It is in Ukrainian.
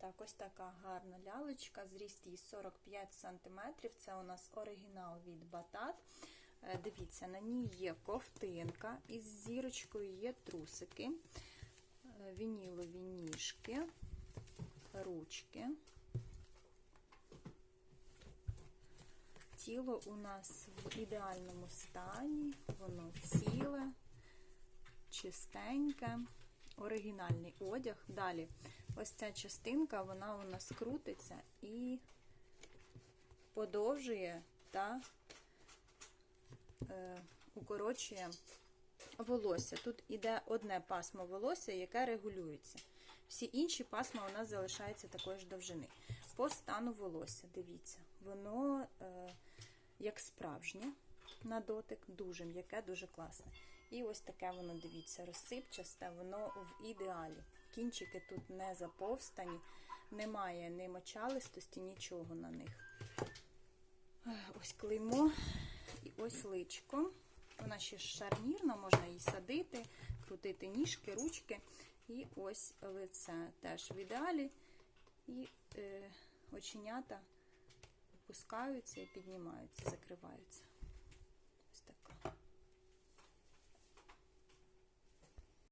Так, ось така гарна лялечка, зріст її 45 см. Це у нас оригінал від Батат. Е, Дивіться, на ній є ковтинка, із зірочкою є трусики, е, вінілові ніжки, ручки. Тіло у нас в ідеальному стані, воно ціле, чистеньке, оригінальний одяг. Далі, ось ця частинка, вона у нас крутиться і подовжує та е, укорочує волосся. Тут іде одне пасмо волосся, яке регулюється. Всі інші пасма у нас залишаються такої ж довжини. По стану волосся, дивіться, воно е, як справжнє на дотик, дуже м'яке, дуже класне. І ось таке воно, дивіться, розсипчасте, воно в ідеалі. Кінчики тут не заповстані, немає ні мочалистості, нічого на них. Ось клеймо і ось личко. Вона ще шарнірна, можна її садити, крутити ніжки, ручки. І ось лице теж в ідеалі. І е, оченята опускаються і піднімаються, закриваються.